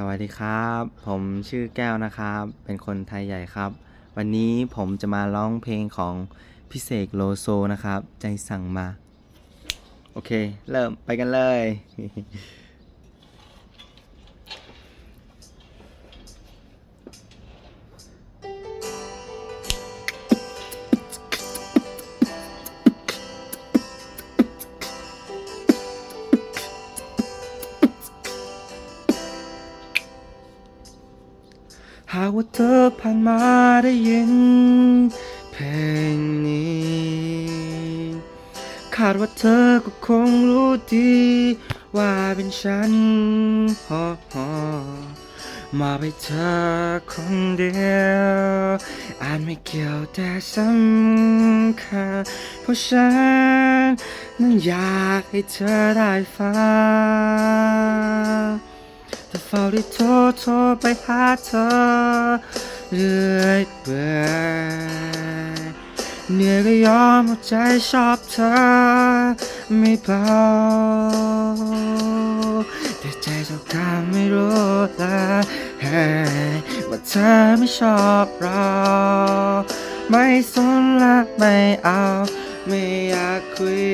สวัสดีครับ ผมชื่อแก้วนะครับ เป็นคนไทยใหญ่ครับ วันนี้ผมจะมาร้องเพลงของพิเศษโลโซนะครับ ใจสั่งมา โอเค เริ่มไปกันเลย หากว่าเธอผ่านมาได้ยินเพลงนี้คาดว่าเธอก็คงรู้ดีว่าเป็นฉันฮอฮอมาไปเธอคนเดียวอาจไม่เกี่ยวแต่สำคัญเพราะฉันนั้นอยากให้เธอได้ฟัง เฝ้าได้โทรโทรไปหาเธอเรื่อยเปื่อยเหนื่อยก็ยอมเอาใจชอบเธอ ไม่เบาแต่ใจเจ้ากาไม่รู้เลยว่าเธอไม่ชอบเรา ไม่สนละไม่เอา ไม่อยากคุย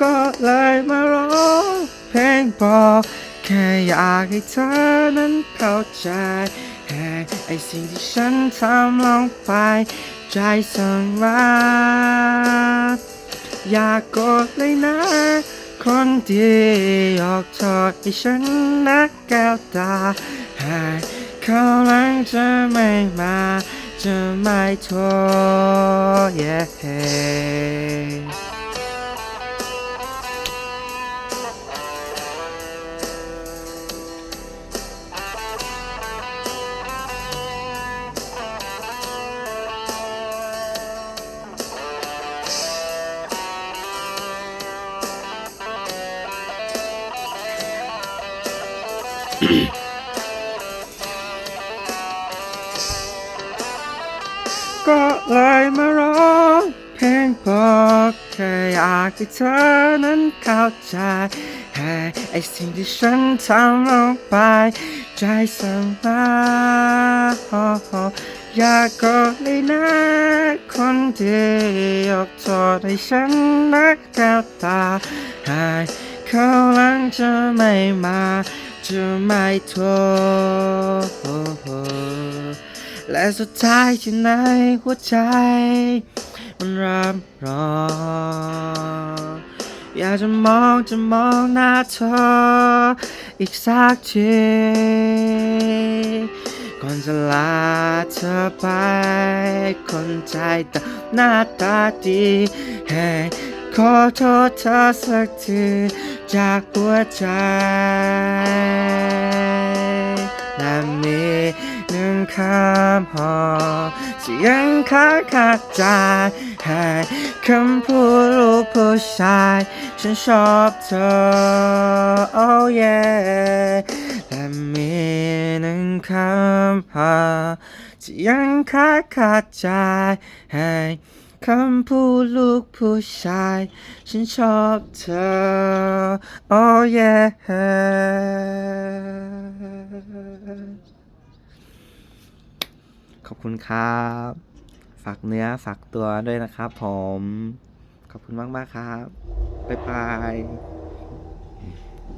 ก็เลยมาร้องเพลงบอก แค่อยากให้เธอนั้นเข้าใจแค่ไอสิ่งที่ฉันทำลงไป ใจสั่งมาอย่ากกรธเลยนะ คนที่ออกโทษให้ฉันนะแก้วตาให้เขาหลังจะไม่มา จะไม่โทษ yeah ก็เลยมาร้องเพลงบอกแค่อยากให้เธอนั้นเข้าใจให้ไอสิ่งที่ฉันทำลงไป ใจสั่งมาอยากกรธเลยนะคนที่ยกโทษให้ฉันนักแก้วตาให้ เขาหลังจะไม่มาจะไม่โทษและสุดท้ายที่ในหัวใจ มันรับรอ อยากจะมองจะมองหน้าเธอ อีกสักทีก่อนจะลาเธอไป คนใจต่หน้าตาดีให้ ขอโทษเธอสักทีจากหัวใจและมีหนึ่งคำพอที่ยังค้างคาใจให้คำพูดลูกผู้ชาย ฉันชอบเธอ oh yeah และมีหนึ่งคำพอที่ยังค้างคาใจให้ คำพูดลูกผู้ชาย ฉันชอบเธอ oh yeah ขอบคุณครับ ฝากเนื้อฝากตัวด้วยนะครับผม ขอบคุณมาก ๆ ครับ บ๊ายบาย